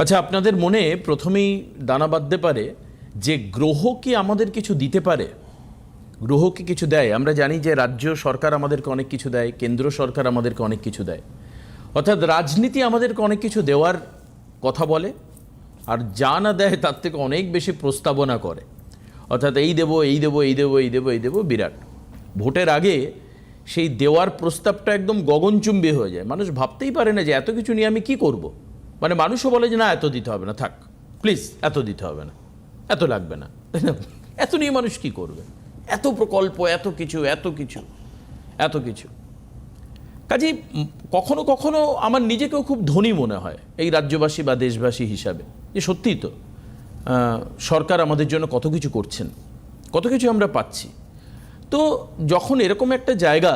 আচ্ছা আপনাদের মনে প্রথমেই দানা বাঁধতে পারে যে গ্রহ কি আমাদের কিছু দিতে পারে? গ্রহ কি কিছু দেয়? আমরা জানি যে রাজ্য সরকার আমাদেরকে অনেক কিছু দেয়, কেন্দ্র সরকার আমাদেরকে অনেক কিছু দেয়। অর্থাৎ রাজনীতি আমাদেরকে অনেক কিছু দেওয়ার কথা বলে, আর যা না দেয় তার থেকে অনেক বেশি প্রস্তাবনা করে। অর্থাৎ এই দেবো এই দেবো এই দেবো এই দেবো এই দেবো, বিরাট। ভোটের আগে সেই দেওয়ার প্রস্তাবটা একদম গগনচুম্বী হয়ে যায়। মানুষ ভাবতেই পারে না যে এত কিছু নিয়ে আমি কি করব। মানে মানুষও বলে যে, না, এত দিতে হবে না, থাক প্লিজ এত দিতে হবে না, এত লাগবে না। এত নিয়ে মানুষ কি করবে? এত প্রকল্প, এত কিছু এত কিছু এত কিছু। কাজেই কখনো কখনো আমার নিজেকেও খুব ধনী মনে হয়, এই রাজ্যবাসী বা দেশবাসী হিসাবে। যে সত্যিই তো সরকার আমাদের জন্য কত কিছু করছেন, কত কিছু আমরা পাচ্ছি। তো যখন এরকম একটা জায়গা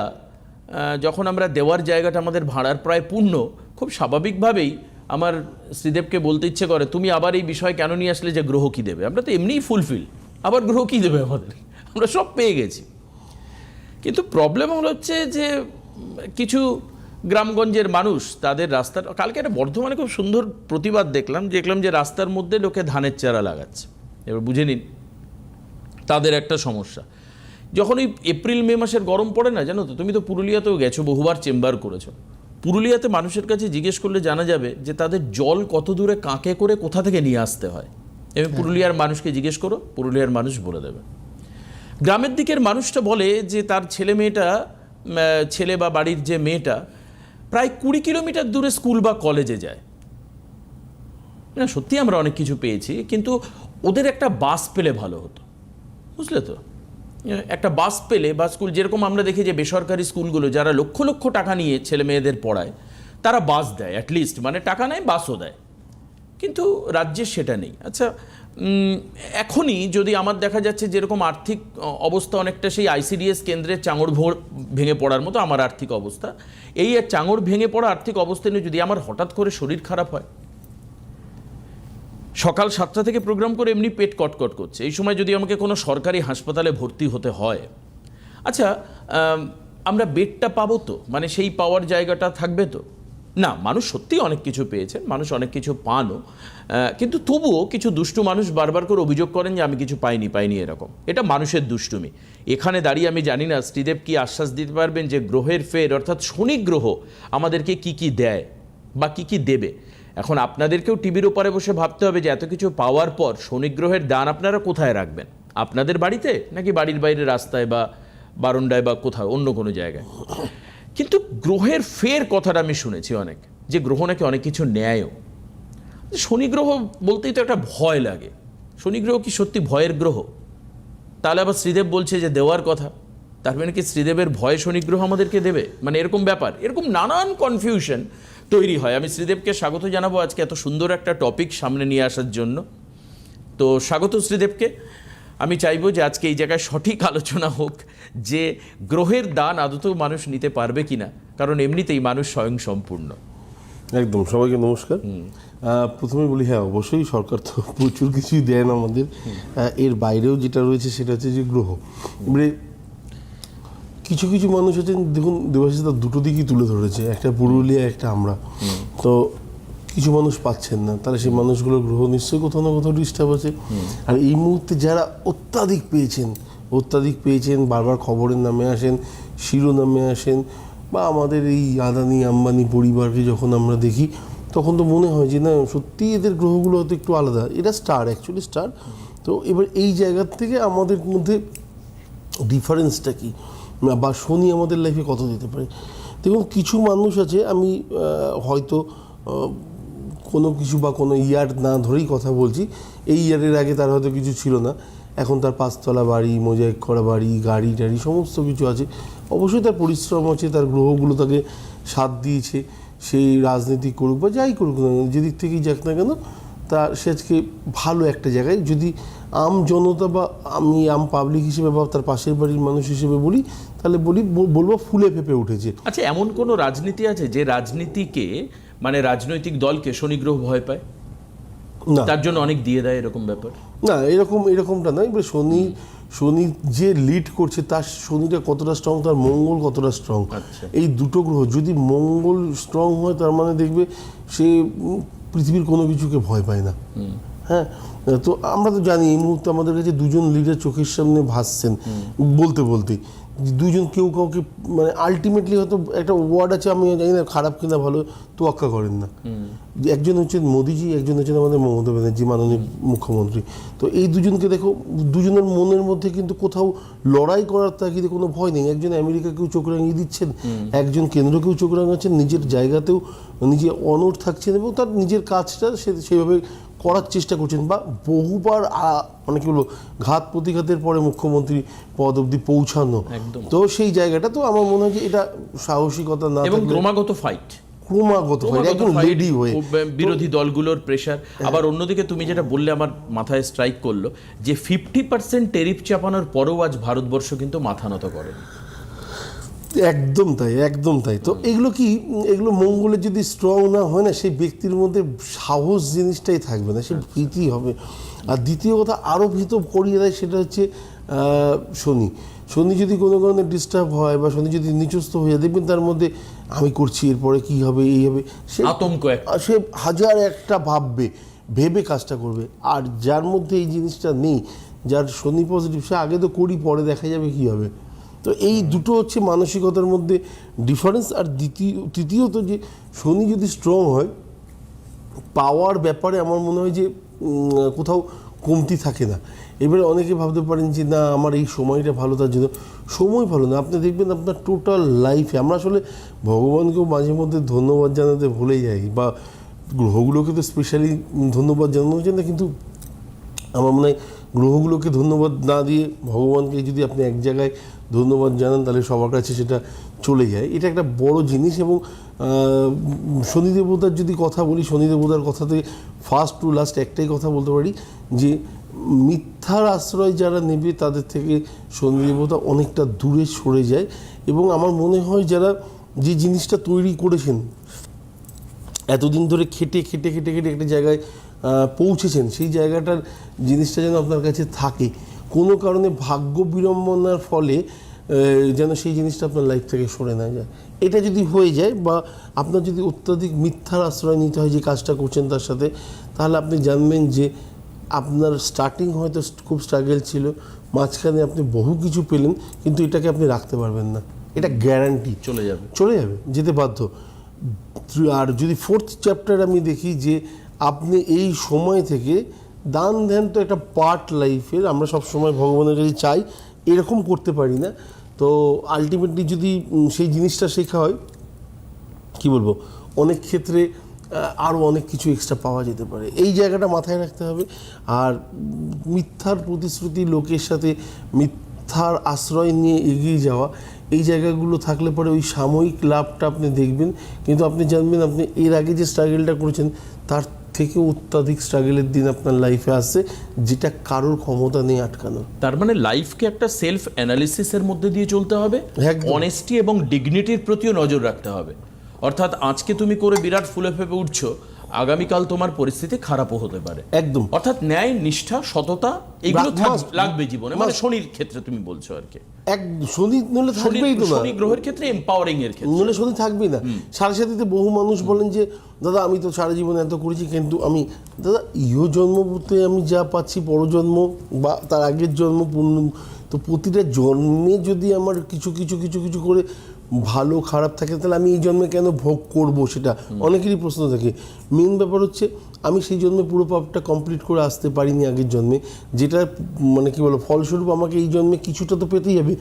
যখন আমরা দেওয়ার জায়গাটা আমাদের ভাড়ার প্রায় পূর্ণ, খুব স্বাভাবিকভাবেই আমার শ্রীদেবকে বলতে ইচ্ছে করে, তুমি আবার এই বিষয় কেন নিয়ে আসলে যে গ্রহ কী দেবে? আমরা তো এমনিই ফুলফিল আবার গ্রহ কী দেবে আমাদের? আমরা সব পেয়ে গেছি। কিন্তু প্রবলেম হচ্ছে যে কিছু গ্রামগঞ্জের মানুষ তাদের রাস্তার, কালকে একটা বর্ধমানে খুব সুন্দর প্রতিবাদ দেখলাম দেখলাম যে রাস্তার মধ্যে লোকে ধানের চারা লাগাচ্ছে। এবার বুঝে নিন, তাদের একটা সমস্যা। যখন ওই এপ্রিল, মে মাসের গরম পড়ে না, জানো তো, তুমি তো পুরুলিয়াতেও গেছো, বহুবার চেম্বার করেছ। পুরুলিয়াতে মানুষের কাছে জিজ্ঞেস করলে জানা যাবে যে তাদের জল কত দূরে কাঁকে করে কোথা থেকে নিয়ে আসতে হয়। এবং পুরুলিয়ার মানুষকে জিজ্ঞেস করো পুরুলিয়ার মানুষ বলে দেবে। গ্রামের দিকের মানুষটা বলে যে তার ছেলে মেয়েটা ছেলে বা বাড়ির যে মেয়েটা প্রায় কুড়ি কিলোমিটার দূরে স্কুল বা কলেজে যায়। না সত্যি আমরা অনেক কিছু পেয়েছি কিন্তু ওদের একটা বাস পেলে ভালো হতো। বুঝলে তো? একটা বাস পেলে বা স্কুল, যেরকম আমরা দেখি যে বেসরকারি স্কুলগুলো যারা লক্ষ লক্ষ টাকা নিয়ে ছেলে মেয়েদের পড়ায়, তারা বাস দেয় অ্যাটলিস্ট মানে টাকা নেয়, বাসও দেয়। কিন্তু রাজ্যের সেটা নেই। আচ্ছা এখনই যদি আমার দেখা যাচ্ছে যেরকম আর্থিক অবস্থা অনেকটা সেই আইসিডিএস কেন্দ্রের চাঙড় ভেঙে পড়ার মতো আমার আর্থিক অবস্থা। এই চাঙড় ভেঙে পড়া আর্থিক অবস্থা নিয়ে যদি আমার হঠাৎ করে শরীর খারাপ হয় সকাল সাতটা থেকে প্রোগ্রাম করে এমনি পেট কটকট করছে। এই সময় যদি আমাকে কোনো সরকারি হাসপাতালে ভর্তি হতে হয়। আচ্ছা আমরা বেডটা পাবো তো? মানে সেই পাওয়ার জায়গাটা থাকবে তো? না, মানুষ সত্যিই অনেক কিছু পেয়েছেন মানুষ অনেক কিছু পানও কিন্তু তবুও কিছু দুষ্টু মানুষ বারবার করে অভিযোগ করেন যে আমি কিছু পাইনি পাইনি এরকম। এটা মানুষের দুষ্টুমি। এখানে দাঁড়িয়ে আমি জানি না শ্রীদেব কি আশ্বাস দিতে পারবেন যে গ্রহের ফের, অর্থাৎ শনি গ্রহ আমাদেরকে কি কি দেয় বা কি কি দেবে। এখন আপনাদেরকেও টিভির ওপরে বসে ভাবতে হবে যে এত কিছু পাওয়ার পর শনিগ্রহের দান আপনারা কোথায় রাখবেন? আপনাদের বাড়িতে? নাকি বাড়ির বাইরে রাস্তায় বা বারন্ডায় বা কোথাও, অন্য কোনো জায়গায়? কিন্তু গ্রহের ফের কথাটা আমি শুনেছি অনেক, যে গ্রহ নাকি অনেক কিছু নেয়ও শনি গ্রহ বলতেই তো একটা ভয় লাগে। শনি গ্রহ কি সত্যি ভয়ের গ্রহ? তাহলে আবার শ্রীদেব বলছে যে দেওয়ার কথা। তার মানে কি শ্রীদেবের ভয় শনিগ্রহ আমাদেরকে দেবে? মানে এরকম ব্যাপার। এরকম নানান কনফিউশন তৈরি হয়। আমি শ্রীদেবকে স্বাগত জানাব আজকে এত সুন্দর একটা টপিক সামনে নিয়ে আসার জন্য। তো স্বাগত শ্রীদেবকে। আমি চাইব যে আজকে এই জায়গায় সঠিক আলোচনা হোক যে গ্রহের দান আদতেও মানুষ নিতে পারবে কি না কারণ এমনিতেই মানুষ স্বয়ং সম্পূর্ণ একদম সবাইকে নমস্কার। প্রথমে বলি হ্যাঁ অবশ্যই সরকার তো প্রচুর কিছুই দেন আমাদের। এর বাইরেও যেটা রয়েছে সেটা হচ্ছে যে গ্রহ। এবারে কিছু কিছু মানুষ আছেন দেখুন দেবাশিস দা দুটো দিকই তুলে ধরেছে একটা পুরুলিয়া একটা আমরা। তো কিছু মানুষ পাচ্ছেন না তাহলে সেই মানুষগুলোর গ্রহ নিশ্চয়ই কোথাও না কোথাও ডিস্টার্ব আছে। আর এই মুহূর্তে যারা অত্যাধিক পেয়েছেন অত্যাধিক পেয়েছেন বারবার খবরের নামে আসেন শিরোনামে আসেন বা আমাদের এই আদানি আম্বানি পরিবারকে যখন আমরা দেখি তখন তো মনে হয় যে না সত্যি এদের গ্রহগুলো হয়তো একটু আলাদা। এটা স্টার অ্যাকচুয়ালি স্টার তো এবার এই জায়গার থেকে আমাদের মধ্যে ডিফারেন্সটা কি? বা শনি আমাদের লাইফে কত দিতে পারে। দেখুন, কিছু মানুষ আছে, আমি হয়তো কোনো কিছু বা কোনো ইয়ার না ধরেই কথা বলছি। এই ইয়ারের আগে তার হয়তো কিছু ছিল না। এখন তার পাঁচতলা বাড়ি, মোজাইক করা বাড়ি, গাড়ি টাড়ি, সমস্ত কিছু আছে। অবশ্যই তার পরিশ্রম আছে, তার গ্রহগুলো তাকে সাথ দিয়েছে। সেই রাজনীতি করুক বা যাই করুক না যেদিক থেকেই যাক না কেন, তার, সে আজকে ভালো একটা জায়গায়। যদি আম জনতা বা আমি আম পাবলিক হিসেবে বা তার পাশের বাড়ির মানুষ হিসেবে বলি তাহলে বলি বলব ফুলে ফেপে উঠেছে। আচ্ছা এমন কোনো রাজনীতি আছে যে রাজনীতিকে মানে রাজনৈতিক দলকে শনিগ্রহ ভয় পায়? না। তার জন্য অনেক দিয়ে দেয় এরকম ব্যাপার? না এরকম এরকমটা নয় শনি শনি যে লিড করছে তার শনিটা কতটা স্ট্রং তার মঙ্গল কতটা স্ট্রং আচ্ছা। এই দুটো গ্রহ যদি মঙ্গল স্ট্রং হয় তার মানে দেখবে সে পৃথিবীর কোনো কিছুকে ভয় পায় না। হ্যাঁ তো আমরা তো জানি এই মুহূর্তে আমাদের কাছে দুজন লিডার চোখের সামনে ভাসছেন বলতে বলতে দুজন কেউ কাউকে মানে আলটিমেটলি হয়তো একটা ওয়ার্ড আছে আমি জানি না খারাপ কিনা ভালো তোয়াক্কা করেন না। একজন হচ্ছেন মোদিজি একজন হচ্ছেন আমাদের মমতা ব্যানার্জি মাননীয় মুখ্যমন্ত্রী। তো এই দুজনকে দেখো দুজনের মনের মধ্যে কিন্তু কোথাও লড়াই করার তাগিদে কোনো ভয় নেই। একজন আমেরিকাকেও চোখ রাঙিয়ে দিচ্ছেন একজন কেন্দ্রকেও চোখ রাঙাচ্ছেন নিজের জায়গাতেও নিজে অনড় থাকছেন এবং তার নিজের কাজটা সে সেইভাবে করার চেষ্টা করছেন বা বহুবার মানে কি বলব ঘাত প্রতিঘাতের পরে মুখ্যমন্ত্রী পদ অব্দি পৌঁছানো। তো সেই জায়গাটা তো আমার মনে হয় যে এটা সাহসিকতা না এবং ক্রমাগত ফাইট ক্রমাগত হয় ক্রমাগত একদম লেডি হয়ে। বিরোধী দলগুলোর প্রেশার আবার অন্যদিকে তুমি যেটা বললে আমার মাথায় স্ট্রাইক করল যে ফিফটি পার্সেন্ট টেরিফ চাপানোর পরেও আজ ভারতবর্ষ কিন্তু মাথা নত করেনি। একদম তাই একদম তাই। তো এগুলো কি এগুলো মঙ্গলে যদি স্ট্রং না হয় না সেই ব্যক্তির মধ্যে সাহস জিনিসটাই থাকবে না সে ভীতি হবে। আর দ্বিতীয় কথা আরও ভীত করিয়ে দেয় সেটা হচ্ছে শনি। শনি যদি কোনো কারণে ডিস্টার্ব হয় বা শনি যদি নিচস্ত হয়ে যায় দেখবেন তার মধ্যে আমি করছি এরপরে কি হবে এই হবে। সে আতঙ্ক সে হাজার একটা ভাববে ভেবে কাজটা করবে। আর যার মধ্যে এই জিনিসটা নেই যার শনি পজিটিভ সে আগে তো করি পরে দেখা যাবে কি হবে। তো এই দুটো হচ্ছে মানসিকতার মধ্যে ডিফারেন্স আর দ্বিতীয় তৃতীয়ত যে শনি যদি স্ট্রং হয় পাওয়ার ব্যাপারে আমার মনে হয় যে কোথাও কমতি থাকে না। এবারে অনেকে ভাবতে পারেন যে না আমার এই সময়টা ভালো তার জন্য সময় ভালো না। আপনি দেখবেন আপনার টোটাল লাইফে আমরা আসলে ভগবানকেও মাঝে মধ্যে ধন্যবাদ জানাতে ভুলে যাই বা গ্রহগুলোকে তো স্পেশালি ধন্যবাদ জানানো যায় না কিন্তু আমার মনে হয় গ্রহগুলোকে ধন্যবাদ না দিয়ে ভগবানকে যদি আপনি এক জায়গায় ধন্যবাদ জানান তাহলে সবার কাছে সেটা চলে যায়। এটা একটা বড় জিনিস এবং আহ, শনি দেবতার যদি কথা বলি শনি দেবতার কথাতে ফার্স্ট টু লাস্ট একটাই কথা বলতে পারি যে মিথ্যার আশ্রয় যারা নেবে তাদের থেকে শনি দেবতা অনেকটা দূরে সরে যায় এবং আমার মনে হয় যারা যে জিনিসটা তৈরি করেছেন এতদিন ধরে খেটে খেটে খেটে খেটে একটা জায়গায় পৌঁছেছেন সেই জায়গাটার জিনিসটা যেন আপনার কাছে থাকে। কোনো কারণে ভাগ্য বিড়ম্বনার ফলে যেন সেই জিনিসটা আপনার লাইফ থেকে সরে না যায়। এটা যদি হয়ে যায় বা আপনার যদি অত্যাধিক মিথ্যার আশ্রয় নিতে হয় যে কাজটা করছেন তার সাথে তাহলে আপনি জানবেন যে আপনার স্টার্টিং হয়তো খুব স্ট্রাগেল ছিল মাঝখানে আপনি বহু কিছু পেলেন কিন্তু এটাকে আপনি রাখতে পারবেন না। এটা গ্যারান্টি চলে যাবে। চলে যাবে যেতে বাধ্য। আর যদি ফোর্থ চ্যাপ্টার আমি দেখি যে আপনি এই সময় থেকে দান ধ্যান তো একটা পার্ট লাইফের আমরা সব সময় ভগবানের কাছে চাই, এরকম করতে পারি না। তো আলটিমেটলি যদি সেই জিনিসটা শেখা হয়, কি বলব, অনেক ক্ষেত্রে আরও অনেক কিছু এক্সট্রা পাওয়া যেতে পারে। এই জায়গাটা মাথায় রাখতে হবে। আর মিথ্যার প্রতিশ্রুতি লোকের সাথে মিথ্যার আশ্রয় নিয়ে এগিয়ে যাওয়া, এই জায়গাগুলো থাকলে পরে ওই সাময়িক লাভটা আপনি দেখবেন। কিন্তু আপনি জানবেন, আপনি এর আগে যে স্ট্রাগলটা করেছেন, তার থেকে অত্যাধিক স্ট্রাগলের দিন আপনার লাইফে আসছে যেটা কারোর ক্ষমতা নেই আটকানো। তার মানে লাইফকে একটা সেলফ অ্যানালিসিসের মধ্যে দিয়ে চলতে হবে। অনেস্টি এবং ডিগনিটির প্রতিও নজর রাখতে হবে। অর্থাৎ আজকে তুমি করে বিরাট ফুলে ফেপে উঠছো আগামীকাল তোমার পরিস্থিতি খারাপও হতে পারে। একদম। অর্থাৎ ন্যায় নিষ্ঠা সততা এগুলো. লাগবে জীবনে। মানে. শনির ক্ষেত্রে তুমি বলছো আর কি। এক শনি নলে থাকবেই তো না। শনি গ্রহের ক্ষেত্রে এম্পাওয়ারিং এর ক্ষেত্রে। নলে শনি থাকবেই না। সাড়ে সাথীতে বহু মানুষ বলেন যে দাদা আমি তো সারা জীবনে এত করেছি কিন্তু আমি দাদা ইহ জন্মতে আমি যা পাচ্ছি পরজন্ম বা তার আগের জন্ম পূর্ণ তো প্রতিটা জন্মে যদি আমার কিছু কিছু কিছু কিছু করে ভালো খারাপ থাকে তাহলে আমি এই জন্মে কেন ভোগ করব সেটা? অনেকেরই প্রশ্ন থাকে। মেন ব্যাপার হচ্ছে আমি সেই জন্মে পুরো পাপটা কমপ্লিট করে আসতে পারিনি আগের জন্মে। যেটা মানে কি বলো ফলস্বরূপ আমাকে এই জন্মে কিছুটা তো পেতেই হবে।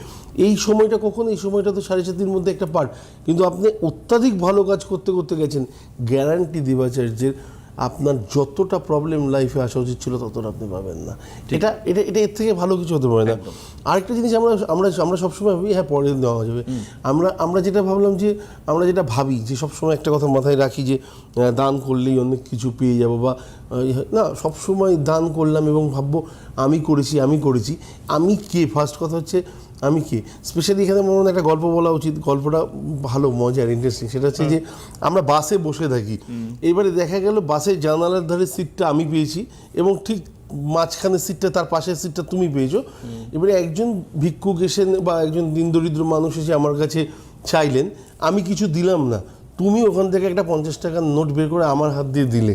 এই সময়টা কখন এই সময়টা তো সাড়ে সাতির মধ্যে একটা পার্ট কিন্তু আপনি অত্যাধিক ভালো কাজ করতে করতে গেছেন। গ্যারান্টি দেবাচার্যের আপনার যতটা প্রবলেম লাইফে আসা উচিত ছিল ততটা আপনি পাবেন না। এটা এটা এটা এর থেকে ভালো কিছু হতে পারে না। আরেকটা জিনিস আমরা আমরা আমরা সবসময় ভাবি হ্যাঁ পরে দেওয়া যাবে আমরা আমরা যেটা ভাবলাম যে আমরা যেটা ভাবি যে সবসময় একটা কথা মাথায় রাখি যে দান করলেই অনেক কিছু পেয়ে যাব বা না সবসময় দান করলাম এবং ভাববো আমি করেছি আমি করেছি। আমি কে? ফার্স্ট কথা হচ্ছে আমি কি? স্পেশালি এখানে মনে হয় একটা গল্প বলা উচিত গল্পটা ভালো মজার ইন্টারেস্টিং সেটা হচ্ছে যে আমরা বাসে বসে থাকি। এবারে দেখা গেল বাসের জানালার ধারে সিটটা আমি পেয়েছি এবং ঠিক মাঝখানে সিটটা তার পাশের সিটটা তুমি পেয়েছ। এবারে একজন ভিক্ষুক এসে বা একজন দিন দরিদ্র মানুষ এসে আমার কাছে চাইলেন আমি কিছু দিলাম না। তুমি ওখান থেকে একটা পঞ্চাশ টাকার নোট বের করে আমার হাত দিয়ে দিলে।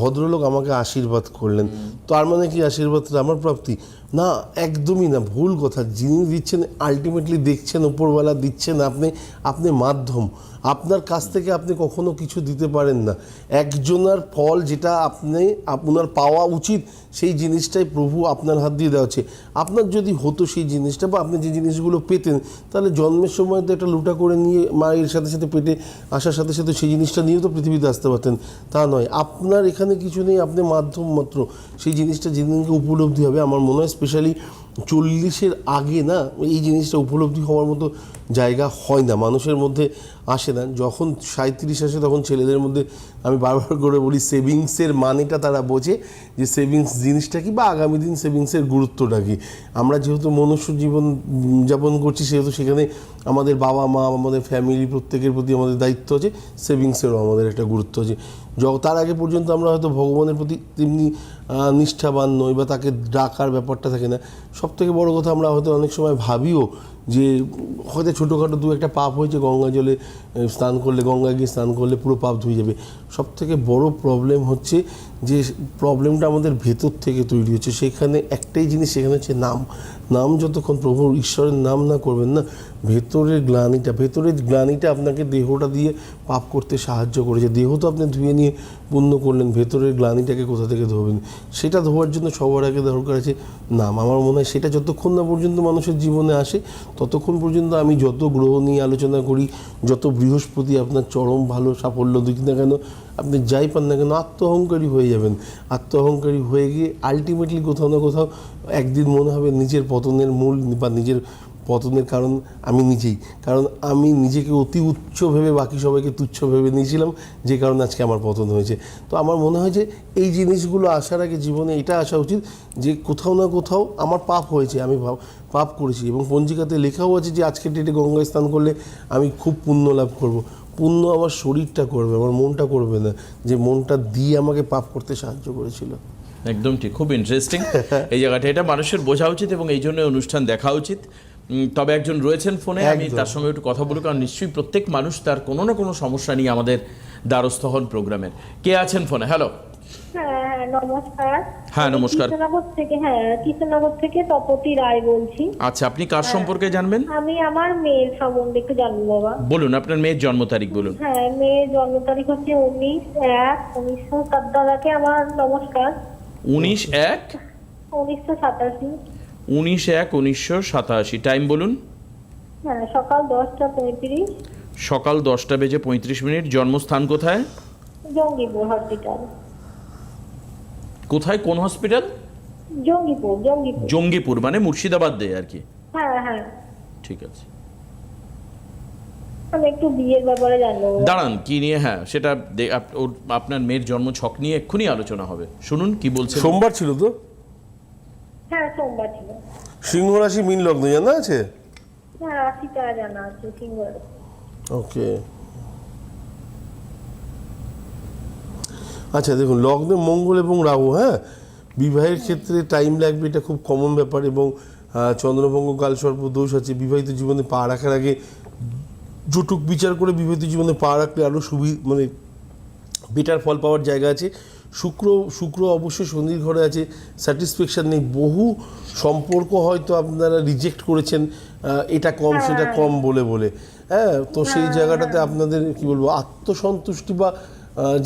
ভদ্রলোক আমাকে আশীর্বাদ করলেন। তো আর মানে কি আশীর্বাদটা আমার প্রাপ্তি? না, একদমই না, ভুল কথা। যিনি দিচ্ছেন আলটিমেটলি দেখছেন ওপরওয়ালা দিচ্ছেন আপনি আপনি মাধ্যম। আপনার কাছ থেকে আপনি কখনো কিছু দিতে পারেন না। একজনের ফল যেটা আপনি, আপনার পাওয়া উচিত, সেই জিনিসটাই প্রভু আপনার হাত দিয়ে দেওয়া হচ্ছে। আপনার যদি হতো সেই জিনিসটা বা আপনি যে জিনিসগুলো পেতেন, তাহলে জন্মের সময় তো একটা লুটা করে নিয়ে মায়ের সাথে সাথে পেটে আসার সাথে সাথে সেই জিনিসটা নিয়েও তো পৃথিবীতে আসতে পারতেন। তা নয়। আপনার এখানে কিছু নেই, আপনি মাধ্যম মাত্র। সেই জিনিসটা যেদিনকে উপলব্ধি হবে, আমার মনে হয় স্পেশালি চল্লিশের আগে না, এই জিনিসটা উপলব্ধি হওয়ার মতো জায়গা হয় না। মানুষের মধ্যে আসে না। যখন সাঁত্রিশ আসে, তখন ছেলেদের মধ্যে আমি বারবার করে বলি, সেভিংসের মানেটা তারা বোঝে যে সেভিংস জিনিসটা কি বা আগামী দিন সেভিংসের গুরুত্বটা কি। আমরা যেহেতু মনুষ্য জীবন যাপন করছি, সেহেতু সেখানে আমাদের বাবা মা আমাদের ফ্যামিলি প্রত্যেকের প্রতি আমাদের দায়িত্ব আছে। সেভিংসেরও আমাদের একটা গুরুত্ব আছে। তার আগে পর্যন্ত আমরা হয়তো ভগবানের প্রতি তেমনি নিষ্ঠাবান নই বা তাকে ডাকার ব্যাপারটা থাকে না। সব থেকে বড় কথা আমরা হয়তো অনেক সময় ভাবিও যে হয়তো ছোটোখাটো দু একটা পাপ হয়েছে, গঙ্গা জলে স্নান করলে গঙ্গা গিয়ে স্নান করলে পুরো পাপ ধুয়ে যাবে। সব থেকে বড় প্রবলেম হচ্ছে যে প্রবলেমটা আমাদের ভেতর থেকে তৈরি হচ্ছে। সেখানে একটাই জিনিস, সেখানে হচ্ছে নাম। নাম যতক্ষণ প্রভু ঈশ্বরের নাম না করবেন না, ভেতরের গ্লানিটা ভেতরের গ্লানিটা আপনাকে দেহটা দিয়ে পাপ করতে সাহায্য করেছে। দেহ তো আপনি ধুয়ে নিয়ে পুণ্য করলেন, ভেতরের গ্লানিটাকে কোথা থেকে ধোবেন? সেটা ধোয়ার জন্য সবার আগে দরকার আছে নাম। আমার মনে হয় সেটা যতক্ষণ না পর্যন্ত মানুষের জীবনে আসে ততক্ষণ পর্যন্ত আমি যত গ্রহ নিয়ে আলোচনা করি, যত বৃহস্পতি আপনার চরম ভালো সাফল্য দিক না কেন, আপনি যাই পান না কেন আত্মহংকারী হয়ে যাবেন। আত্মহংকারী হয়ে গিয়ে আলটিমেটলি কোথাও না কোথাও একদিন মনে হবে নিজের পতনের মূল বা নিজের পতনের কারণ আমি নিজেই। কারণ আমি নিজেকে অতি উচ্চ ভেবে বাকি সবাইকে তুচ্ছ ভেবে নিয়েছিলাম, যে কারণে আজকে আমার পতন হয়েছে। তো আমার মনে হয় যে এই জিনিসগুলো আসার আগে জীবনে এটা আসা উচিত যে কোথাও না কোথাও আমার পাপ হয়েছে, আমি পাপ করেছি। এবং পঞ্জিকাতে লেখাও আছে যে আজকের ডেটে গঙ্গায় স্নান করলে আমি খুব পুণ্য লাভ করব। পুণ্য আমার শরীরটা করবে, আমার মনটা করবে না, যে মনটা দিয়ে আমাকে পাপ করতে সাহায্য করেছিল। একদম ঠিক, খুব ইন্টারেস্টিং এই জায়গাটা, এটা মানুষের বোঝা উচিত এবং এই জন্য অনুষ্ঠান দেখা উচিত। তবে একজন রয়েছেন ফোনে আমি তার সঙ্গে একটু কথা বলব কারণ নিশ্চয়ই প্রত্যেক মানুষ তার কোনো না কোনো সমস্যা নিয়ে আমাদের দ্বারস্থ হন প্রোগ্রামের। কে আছেন ফোনে? হ্যালো হ্যাঁ হ্যাঁ নমস্কার। হ্যাঁ। কৃষ্ণনগর থেকে হ্যাঁ কৃষ্ণনগর থেকে তপতি রায় বলছি। আচ্ছা আপনি কার সম্পর্কে জানবেন? আমি আমার মেয়ের সম্বন্ধে একটু জানব বাবা। বলুন আপনার মেয়ের জন্ম তারিখ বলুন। হ্যাঁ মেয়ের জন্ম তারিখ হচ্ছে উনিশ এক উনিশশো দাদাকে আমার নমস্কার। উনিশ এক? উনিশশো সাতাশি। উনিশ এক উনিশশো সাতাশি। টাইম বলুন। হ্যাঁ সকাল দশটা পঁয়ত্রিশ। সকাল দশটা বেজে পঁয়ত্রিশ মিনিট। জন্মস্থান কোথায়? জঙ্গিপুর হসপিটাল। কোথায়? কোন হসপিটাল? জঙ্গিপুর জঙ্গিপুর। জঙ্গিপুর মানে মুর্শিদাবাদ দেয় আর কি। হ্যাঁ হ্যাঁ। ঠিক আছে। আমি একটু বিয়ের ব্যাপারে জানব। দাঁড়ান কি নিয়ে? হ্যাঁ সেটা ওর আপনার মেয়ের জন্ম ছক নিয়ে এক্ষুনি আলোচনা হবে। শুনুন কি বলছে। সোমবার ছিল তো? হ্যাঁ সোমবার ছিল সিংহ রাশি মিন লগ্ন জানা আছে? হ্যাঁ রাশিটা জানা আছে সিঙ্গল ওকে। আচ্ছা দেখুন লগ্নে মঙ্গল এবং রাহু হ্যাঁ? বিবাহের ক্ষেত্রে টাইম লাগবে এটা খুব কমন ব্যাপার এবং চন্দ্রভঙ্গ কালসর্প দোষ আছে। বিবাহিত জীবনে পা রাখার আগে জটুক বিচার করে বিবাহিত জীবনে পা রাখলে আরও সুবি মানে বেটার ফল পাওয়ার জায়গা আছে। শুক্র শুক্র অবশ্যই শনির ঘরে আছে। স্যাটিসফ্যাকশন নেই। বহু সম্পর্ক হয়তো আপনারা রিজেক্ট করেছেন এটা কম সেটা কম বলে বলে। হ্যাঁ তো সেই জায়গাটাতে আপনাদের কি বলব আত্মসন্তুষ্টি বা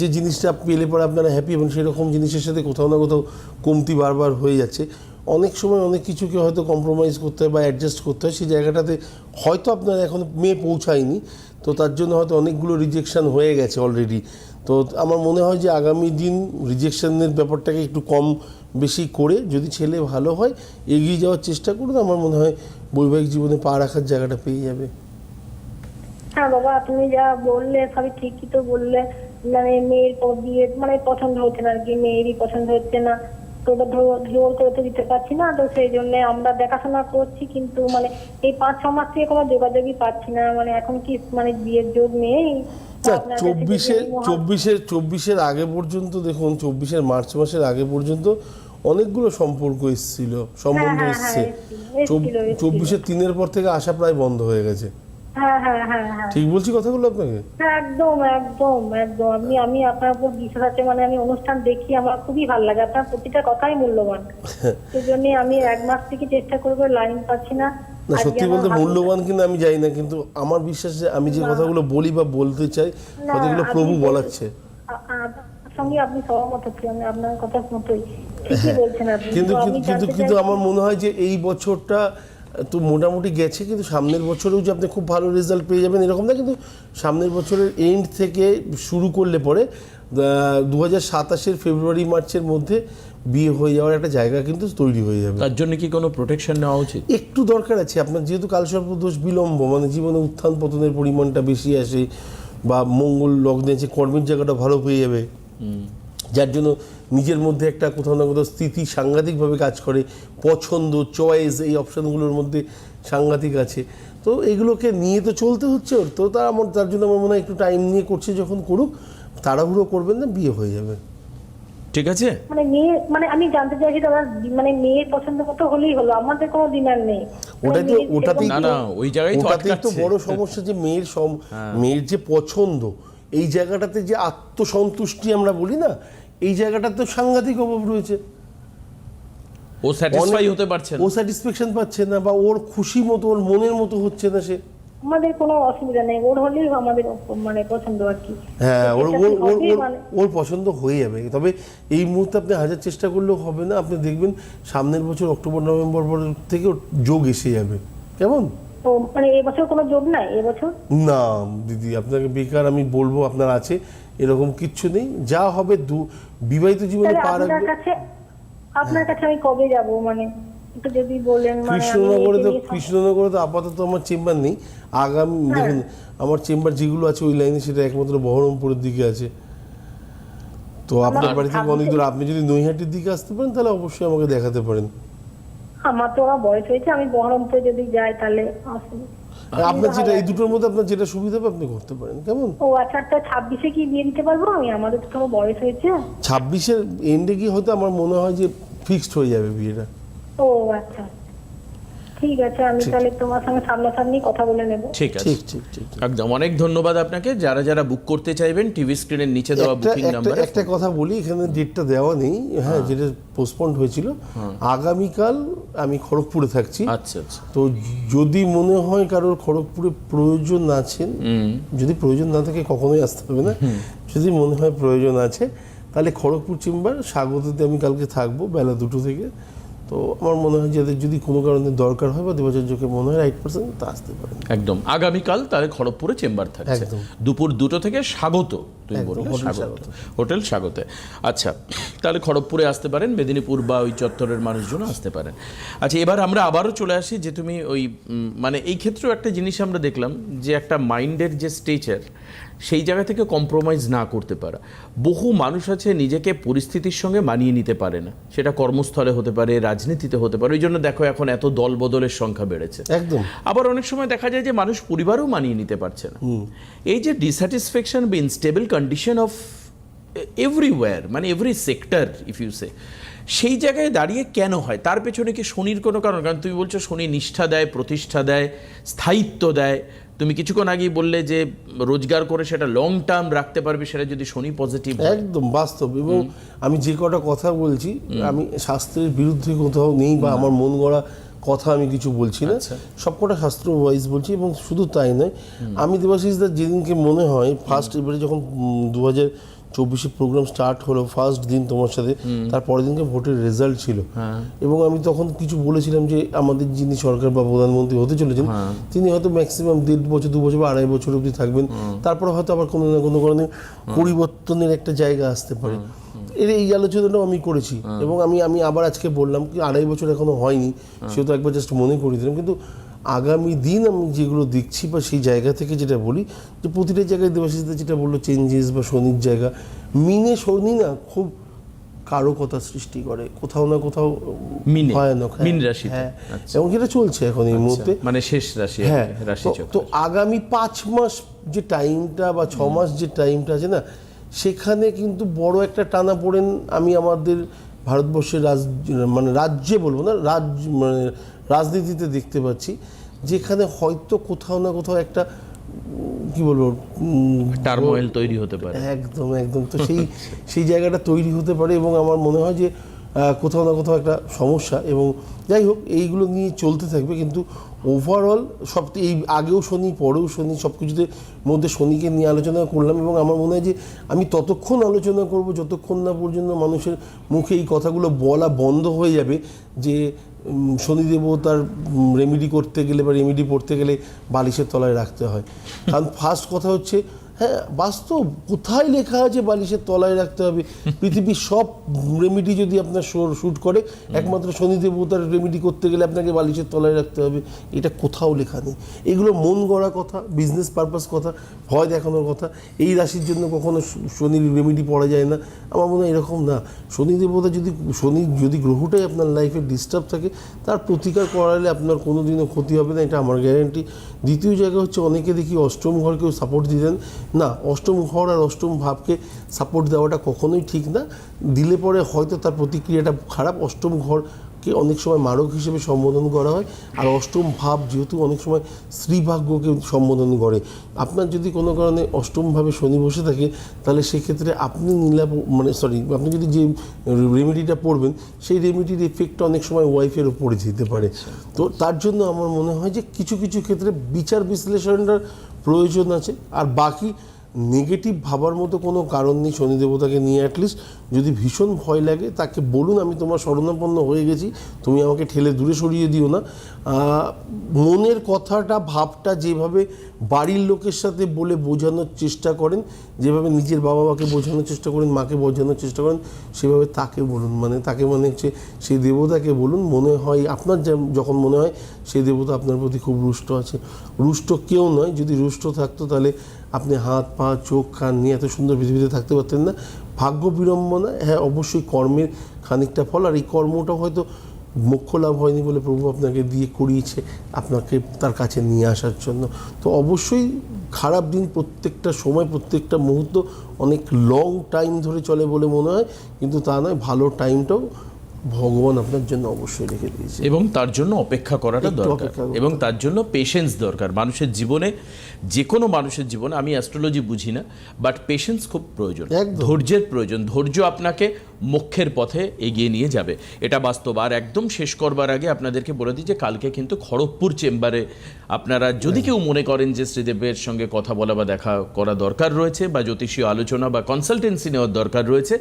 যে জিনিসটা পেলে পরে আপনারা হ্যাপি এবং সেরকম জিনিসের সাথে কোথাও না কোথাও কমতি বারবার হয়ে যাচ্ছে। অনেক সময় অনেক কিছুকে হয়তো কম্প্রোমাইজ করতে হয় বা অ্যাডজাস্ট করতে হয়। সেই জায়গাটাতে হয়তো আপনারা এখন মেয়ে পৌঁছায়নি। তো তার জন্য হয়তো অনেকগুলো রিজেকশন হয়ে গেছে অলরেডি তো আমার মনে হয় যে আগামী দিন রিজেকশনের ব্যাপারটাকে একটু কম বেশি করে যদি ছেলে ভালো হয়, এগিয়ে যাওয়ার চেষ্টা করুন। আমার মনে হয় বৈবাহিক জীবনে পা রাখার জায়গাটা পেয়ে যাবে। হ্যাঁ বাবা তুমি যা বললে সবই ঠিকই তো বললে। মানে মেয়ের প- বিয়ে মানে পছন্দ হচ্ছে না আর কি, মেয়েরই পছন্দ হচ্ছে না। তো জোর করে তো দিতে পারছি না, তো সেই জন্য আমরা দেখাশোনা করছি কিন্তু মানে এই পাঁচ ছ মাস থেকে কোনো যোগাযোগই পাচ্ছি না। মানে এখন কি মানে বিয়ের যোগ নেই। না আপনার কাছে চব্বিশের আগে পর্যন্ত দেখুন চব্বিশের মার্চ মাসের আগে পর্যন্ত অনেকগুলো সম্পর্ক এসেছিল সম্বন্ধ হ্যাঁ, হ্যাঁ, এসছে। এসছিল, এসছিল। চব্বিশের তিনের পর থেকে আসা প্রায় বন্ধ হয়ে গেছে। হ্যাঁ হ্যাঁ হ্যাঁ হ্যাঁ। ঠিক বলছি কথাগুলো আপনাকে? হ্যাঁ, একদম একদম একদম। আমি আমি আপনার উপর বিশ্বাস আছে মানে আমি অনুষ্ঠান দেখি আমার খুবই ভালো লাগে। আপনার প্রতিটা কথাই মূল্যবান। সেই জন্য আমি এক মাস থেকে চেষ্টা করব লাইন পাচ্ছি না। না সত্যি বলতে মূল্যবান কিনা আমি জানি না কিন্তু আমার বিশ্বাস যে আমি যে কথাগুলো বলি বা বলতে চাই কথাগুলো প্রভু বলাচ্ছে। সঙ্গে আপনি সহমত হচ্ছি আমি আপনার কথা মতোই। ঠিকই বলছেন আপনি কিন্তু কিন্তু কিন্তু কিন্তু আমার মনে হয় যে এই বছরটা তো মোটামুটি গেছে কিন্তু সামনের বছরেও যে আপনি খুব ভালো রেজাল্ট পেয়ে যাবেন এরকম না কিন্তু সামনের বছরের এন্ড থেকে শুরু করলে পরে দু হাজার সাতাশের ফেব্রুয়ারি মার্চের মধ্যে বিয়ে হয়ে যাওয়ার একটা জায়গা কিন্তু তৈরি হয়ে যাবে। তার জন্য কি কোনো প্রোটেকশন নেওয়া উচিত? একটু দরকার আছে। আপনার যেহেতু কালসর্প দোষ বিলম্ব মানে জীবনে উত্থান পতনের পরিমাণটা বেশি আসে বা মঙ্গল লগ্নে আছে কর্মের জায়গাটা ভালো পেয়ে যাবে যার জন্য নিজের মধ্যে একটা কোথাও না কোথাও স্থিতি সাংঘাতিকভাবে কাজ করে পছন্দ চয়েস এই অপশানগুলোর মধ্যে সাংঘাতিক আছে। তো এগুলোকে নিয়ে তো চলতে হচ্ছে ওর। তো তার আমার তার জন্য আমার মনে হয় একটু টাইম নিয়ে করছে যখন করুক তাড়াহুড়ো করবেন না বিয়ে হয়ে যাবে। ঠিক আছে? মানে মেয়ে মানে আমি জানতে চাইছি দাদা মানে মেয়ের পছন্দ মতো হলেই হলো আমাদের কোনো ডিমান্ড নেই। ওটাই তো মেয়ের ওটাতেই না না ওই জায়গায় তো ওটাতেই তো বড় সমস্যা যে মেয়ের সম- মেয়ের যে পছন্দ এই জায়গাটাতে যে আত্মসন্তুষ্টি আমরা বলি না এই জায়গাটা তো সাংঘাতিক অভাব রয়েছে। ও স্যাটিসফাই হতে পারছে না। ও স্যাটিসফ্যাকশন পাচ্ছে না বা ওর খুশি মতো ওর মনের মতো হচ্ছে না সে। আমাদের কোনো অসুবিধা নেই। ওর হলেই আমাদের মানে পছন্দ আর কি। হ্যাঁ ওর ওর ওর ওর- মানে। পছন্দ হয়ে যাবে। তবে এই মুহূর্তে আপনি হাজার চেষ্টা করলেও হবে না। আপনি দেখবেন সামনের বছর অক্টোবর নভেম্বর পর থেকে যোগ এসে যাবে। কেমন? মানে এবছর কোনো যোগ নাই? এবছর না দিদি আপনাকে বেকার আমি বলব আপনার আছে এরকম কিচ্ছু নেই। যা হবে দু বিবাহিত জীবনে পা রাখবে। আপনার কাছে আমি কবে যাব? মানে একটু যদি বলেন মানে কৃষ্ণনগরে তো কৃষ্ণনগরে তো আপাতত আমার চেম্বার নেই। আগামী হ্যাঁ। দেখুন আমার চেম্বার যেগুলো আছে ওই লাইনে সেটা একমাত্র বহরমপুরের দিকে আছে। তো আপনার বাড়ি থেকে অনেক দূর আপনি যদি নৈহাটির দিকে আসতে পারেন তাহলে অবশ্যই আমাকে দেখাতে পারেন। আমার তো ওরা বয়স হয়েছে আমি বহরমপুরে যদি যাই তাহলে আসব। আপনার যেটা এই দুটোর মধ্যে আপনার যেটা সুবিধা হবে আপনি করতে পারেন। কেমন? ও আচ্ছা একটা ছাব্বিশে কি বিয়ে দিতে পারব আমি? আমাদের তো বয়স হয়েছে। ছাব্বিশের এন্ডে গিয়ে হয়তো আমার মনে হয় যে ফিক্সড হয়ে যাবে বিয়েটা। ও আচ্ছা। ঠিক আছে আমি তাহলে তোমার সঙ্গে সামনাসামনি কথা বলে নেব। ঠিক আছে। ঠিক ঠিক ঠিক একদম। অনেক ধন্যবাদ আপনাকে। যারা যারা বুক করতে চাইবেন টিভি স্ক্রিনের নিচে দেওয়া একটা বুকিং নাম্বার একটা কথা বলি এখানে ডেটটা দেওয়া নেই। হ্যাঁ যেটা পোস্টপন্ড হয়েছিল। আগামীকাল আমি খড়গপুরে থাকছি। আচ্ছা আচ্ছা। তো যদি মনে হয় কারোর খড়গপুরে প্রয়োজন আছেন যদি প্রয়োজন না থাকে কখনোই আসতে হবে না। যদি মনে হয় প্রয়োজন আছে তাহলে খড়গপুর চেম্বার স্বাগততে আমি কালকে থাকব বেলা দুটো থেকে। তো আমার মনে হয় যাদের যদি কোনো কারণে দরকার হয় বা দেবাচার্যকে মনে হয় রাইট পার্সন তা আসতে পারেন একদম। আগামীকাল তাহলে খড়গপুরে চেম্বার থাকছে। দুপুর দুটো থেকে স্বাগত তুমি বললে স্বাগত। হোটেল স্বাগতে। আচ্ছা তাহলে খড়গপুরে আসতে পারেন মেদিনীপুর বা ওই চত্বরের মানুষজন আসতে পারেন। আচ্ছা এবার আমরা আবারও চলে আসি যে তুমি ওই মানে এই ক্ষেত্রেও একটা জিনিস আমরা দেখলাম যে একটা মাইন্ডের যে স্টেচার সেই জায়গা থেকে কম্প্রোমাইজ না করতে পারা। বহু মানুষ আছে নিজেকে পরিস্থিতির সঙ্গে মানিয়ে নিতে পারে না। সেটা কর্মস্থলে হতে পারে রাজনীতিতে হতে পারে ওই জন্য দেখো এখন এত দল বদলের সংখ্যা বেড়েছে। একদম। আবার অনেক সময় দেখা যায় যে মানুষ পরিবারও মানিয়ে নিতে পারছে না। এই যে ডিস্যাটিসফ্যাকশন বা ইনস্টেবল কন্ডিশন অফ এভরিওয়্যার মানে every sector if you say সেই জায়গায় দাঁড়িয়ে কেন হয়? তার পেছনে কি শনির কোনো কারণ? কারণ তুমি বলছো শনি নিষ্ঠা দেয় প্রতিষ্ঠা দেয় স্থায়িত্ব দেয়। তুমি কিছুক্ষণ আগেই বললে যে রোজগার করে সেটা লং টার্ম রাখতে পারবে সেটা যদি শনি পজিটিভ একদম বাস্তব। এবং আমি যে কটা কথা বলছি আমি শাস্ত্রের বিরুদ্ধে কোথাও নেই বা আমার মন গড়া কথা আমি কিছু বলছি না। আচ্ছা। সবকটা শাস্ত্র ওয়াইজ বলছি এবং শুধু তাই নয় আমি দেবাশিসদার যেদিনকে মনে হয় ফার্স্ট এবারে যখন দু হাজার চব্বিশে প্রোগ্রাম স্টার্ট হলো ফার্স্ট দিন তোমার সাথে তারপরের দিনকে ভোটের রেজাল্ট ছিল। এবং আমি তখন কিছু বলেছিলাম যে আমাদের যিনি সরকার বা প্রধানমন্ত্রী হতে চলেছেন তিনি হয়তো ম্যাক্সিমাম দেড় বছর দু বছর বা আড়াই বছর অবধি থাকবেন। তারপরে হয়তো আবার কোনো না কোনো কারণে পরিবর্তনের একটা জায়গা আসতে পারে। এর এই আলোচনাটাও আমি করেছি। এবং আমি আমি আবার আজকে বললাম কি আড়াই বছর এখনও হয়নি। সেহেতু একবার জাস্ট মনে করে দিলাম। কিন্তু আগামী দিন আমি যেগুলো দেখছি বা সেই জায়গা থেকে যেটা বলি যে প্রতিটা জায়গায় দেবাশিসদা যেটা বলল চেঞ্জেস বা শনির জায়গা মিনে শনি না খুব কারকতা সৃষ্টি করে কোথাও না কোথাও ভয়ানক হ্যাঁ, মীন রাশিতে। হ্যাঁ আচ্ছা। এবং যেটা চলছে এখন এই মুহূর্তে মানে শেষ রাশি হ্যাঁ রাশি তো- আগামী পাঁচ মাস যে টাইমটা বা ছ মাস যে টাইমটা আছে না সেখানে কিন্তু বড় একটা টানা পড়েন আমি আমাদের ভারতবর্ষের রাজ মানে রাজ্যে বলব না রাজ্য মানে রাজনীতিতে দেখতে পাচ্ছি যেখানে হয়তো কোথাও না কোথাও একটা কি বলব টার্মোয়েল তৈরি হতে পারে। একদম একদম। তো সেই সেই জায়গাটা তৈরি হতে পারে এবং আমার মনে হয় যে কোথাও না কোথাও একটা সমস্যা এবং যাই হোক এইগুলো নিয়ে চলতে থাকবে কিন্তু ওভারঅল সব এই আগেও শনি পরেও শনি সব কিছুতে মধ্যে শনিকে নিয়ে আলোচনা করলাম এবং আমার মনে হয় যে আমি ততক্ষণ আলোচনা করব যতক্ষণ না পর্যন্ত মানুষের মুখে এই কথাগুলো বলা বন্ধ হয়ে যাবে যে উম, দেবতার তার রেমিডি করতে গেলে বা রেমিডি পড়তে গেলে বালিশের তলায় রাখতে হয়। কারণ ফার্স্ট কথা হচ্ছে হ্যাঁ বাস্তব কোথায় লেখা আছে বালিশের তলায় রাখতে হবে? পৃথিবীর সব রেমিডি যদি আপনার শ্যুট করে একমাত্র শনিদেব তার রেমিডি করতে গেলে আপনাকে বালিশের তলায় রাখতে হবে। এটা কোথাও লেখা নেই। এগুলো মন গড়া কথা বিজনেস পারপাস কথা ভয় দেখানোর কথা। এই রাশির জন্য কখনো শনির রেমিডি পড়া যায় না। আমার মনে হয় এরকম না। শনি দেবতা যদি শনি যদি গ্রহটাই আপনার লাইফে ডিস্টার্ব থাকে তার প্রতিকার করালে আপনার কোনো দিনও ক্ষতি হবে না এটা আমার গ্যারান্টি দ্বিতীয় জায়গা হচ্ছে অনেকে দেখি অষ্টম ঘরকেও সাপোর্ট দিতেন না অষ্টম ঘর আর অষ্টম ভাবকে সাপোর্ট দেওয়াটা কখনোই ঠিক না। দিলে পরে হয়তো তার প্রতিক্রিয়াটা খারাপ। অষ্টম ঘরকে অনেক সময় মারক হিসেবে সম্বোধন করা হয়। আর অষ্টম ভাব যেহেতু অনেক সময় স্ত্রীভাগ্যকে সম্বোধন করে। আপনার যদি কোনো কারণে অষ্টমভাবে শনি বসে থাকে তাহলে সেক্ষেত্রে আপনি নীলা মানে সরি আপনি যদি যে রেমেডিটা পড়বেন সেই রেমেডির এফেক্টটা অনেক সময় ওয়াইফের উপরে যেতে পারে। তো তার জন্য আমার মনে হয় যে কিছু কিছু ক্ষেত্রে বিচার বিশ্লেষণটার প্রয়োজন আছে। আর বাকি নেগেটিভ ভাবার মতো কোনো কারণ নেই শনি দেবতাকে নিয়ে অ্যাটলিস্ট যদি ভীষণ ভয় লাগে, তাকে বলুন, আমি তোমার শরণাপন্ন হয়ে গেছি, তুমি আমাকে ঠেলে দূরে সরিয়ে দিও না। মনের কথাটা, ভাবটা যেভাবে বাড়ির লোকের সাথে বলে বোঝানোর চেষ্টা করেন, যেভাবে নিজের বাবা মাকে বোঝানোর চেষ্টা করেন, মাকে বোঝানোর চেষ্টা করেন, সেভাবে তাকে বলুন। মানে তাকে মানে হচ্ছে সেই দেবতাকে বলুন, মনে হয় আপনার যখন মনে হয় সেই দেবতা আপনার প্রতি খুব রুষ্ট আছে। রুষ্ট কেউ নয়, যদি রুষ্ট থাকতো তাহলে আপনি হাত, পা, চোখ, কান নিয়ে এত সুন্দর পৃথিবীতে থাকতে পারতেন না। ভাগ্য বিড়ম্বনা হ্যাঁ অবশ্যই কর্মের খানিকটা ফল। আর এই কর্মটা হয়তো মোক্ষ লাভ হয়নি বলে প্রভু আপনাকে দিয়ে করিয়েছে, আপনাকে তার কাছে নিয়ে আসার জন্য। তো অবশ্যই খারাপ দিন প্রত্যেকটা সময়, প্রত্যেকটা মুহূর্ত অনেক লং টাইম ধরে চলে বলে মনে হয়। কিন্তু তা নয়, ভালো টাইমটাও ভগবান আপনার জন্য অবশ্যই রেখে দিয়েছে। এবং তার জন্য অপেক্ষা করাটা দরকার। এবং তার জন্য পেশেন্স দরকার। মানুষের জীবনে যে কোনো মানুষের জীবনে আমি অ্যাস্ট্রোলজি বুঝি না বাট পেশেন্স খুব প্রয়োজন। ধৈর্যের প্রয়োজন। ধৈর্য আপনাকে মোক্ষের পথে এগিয়ে নিয়ে যাবে। এটা বাস্তব। আর একদম শেষ করবার আগে আপনাদেরকে বলে দিই যে কালকে কিন্তু খড়গপুর চেম্বারে আপনারা যদি কেউ মনে করেন যে শ্রীদেবের সঙ্গে কথা বলা বা দেখা করা দরকার রয়েছে বা জ্যোতিষীয় আলোচনা বা কনসালটেন্সি নেওয়ার দরকার রয়েছে,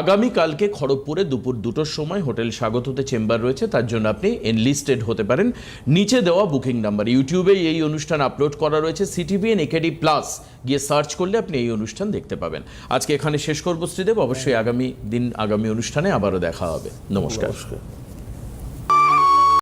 আগামী কালকে খড়গপুরে দুপুর দুটোর সময় হোটেল স্বাগততে চেম্বার রয়েছে। তার জন্য আপনি এনলিস্টেড হতে পারেন। নিচে দেওয়া বুকিং নাম্বার ইউটিউবে এই অনুষ্ঠান আপলোড করা রয়েছে। সিটিভিএন একেডি প্লাস গিয়ে সার্চ করলে আপনি এই অনুষ্ঠান দেখতে পাবেন। আজকে এখানে শেষ করব শ্রীদেব অবশ্যই আগামী দিন আগামী অনুষ্ঠানে আবারও দেখা হবে। নমস্কার। নমস্কার।